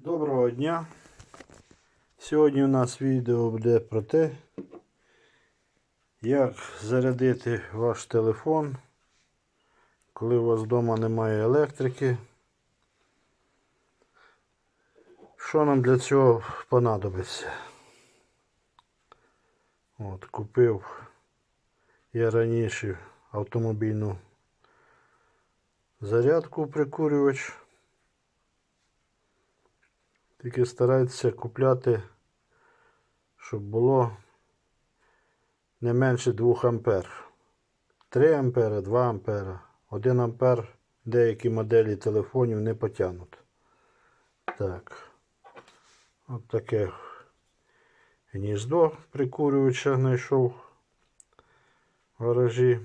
Доброго дня! Сьогодні у нас відео буде про те, як зарядити ваш телефон, коли у вас вдома немає електрики. Що нам для цього понадобиться? От, купив я раніше автомобільну зарядку прикурювач. Тільки старайтеся купляти, щоб було не менше 2 ампер. 3 ампера, 2 ампера. 1 ампер деякі моделі телефонів не потягнуть. Так. От таке гніздо прикурювача знайшов в гаражі.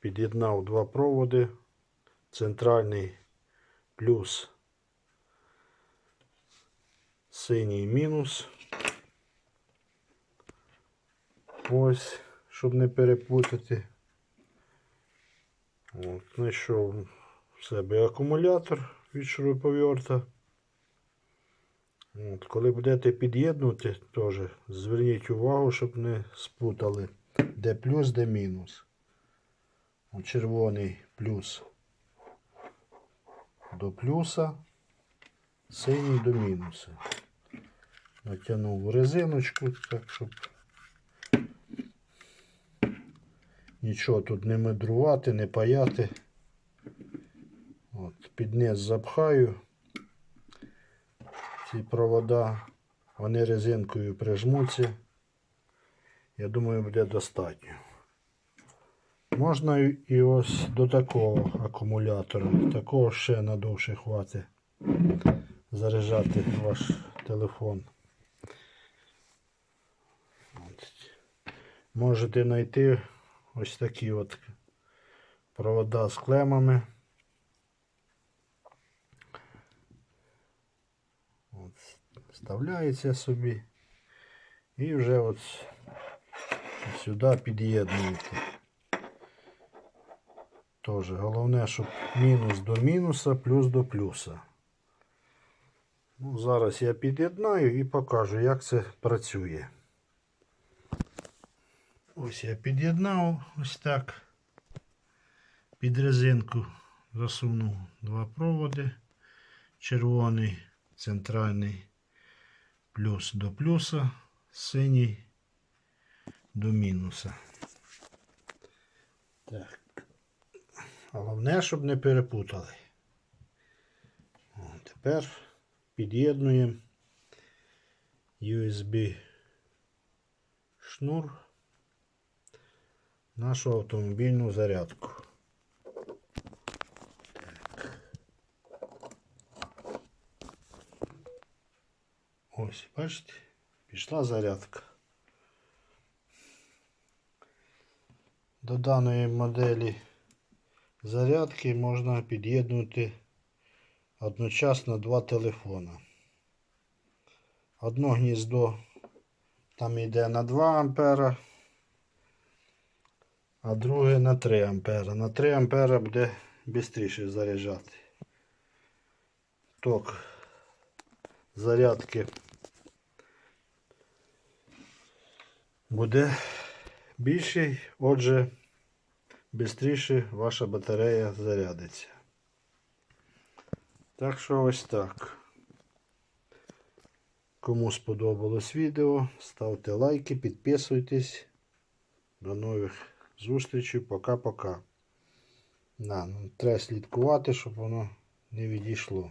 Під'єднав два проводи. Центральний плюс синій мінус. Ось, щоб не перепутати. От, знайшов в себе акумулятор від шуруповерта. От, коли будете під'єднувати, теж зверніть увагу, щоб не спутали, де плюс, де мінус. От, червоний плюс до плюса, синій до мінуса. Натягнув резиночку, так щоб нічого тут не медрувати, не паяти. От, під низ запхаю ці провода, вони резинкою прижмуться. Я думаю, буде достатньо. Можна і ось до такого акумулятора, такого ще надовше хватить заряджати ваш телефон. Можете знайти ось такі от провода з клемами. От. Вставляється собі і вже от сюди під'єднуєте. Тоже головне, щоб мінус до мінуса, плюс до плюса. Ну, зараз я під'єднаю і покажу, як це працює. Ось я під'єднав ось так. Під резинку засунув два проводи. Червоний, центральний плюс до плюса, синій до мінуса. Так. Головне, щоб не перепутали. Тепер під'єднуємо USB шнур нашу автомобільну зарядку. Ось, бачите, пішла зарядка. До даної моделі зарядки можна під'єднувати одночасно два телефона. Одно гніздо там йде на 2 ампера, а друге на 3 ампера. На 3 ампера буде швидше заряджати. Ток зарядки буде більший, отже, швидше ваша батарея зарядиться. Так що ось так. Кому сподобалось відео, ставте лайки, підписуйтесь. До нових зустрічей. Пока-пока. Ну, треба слідкувати, щоб воно не відійшло.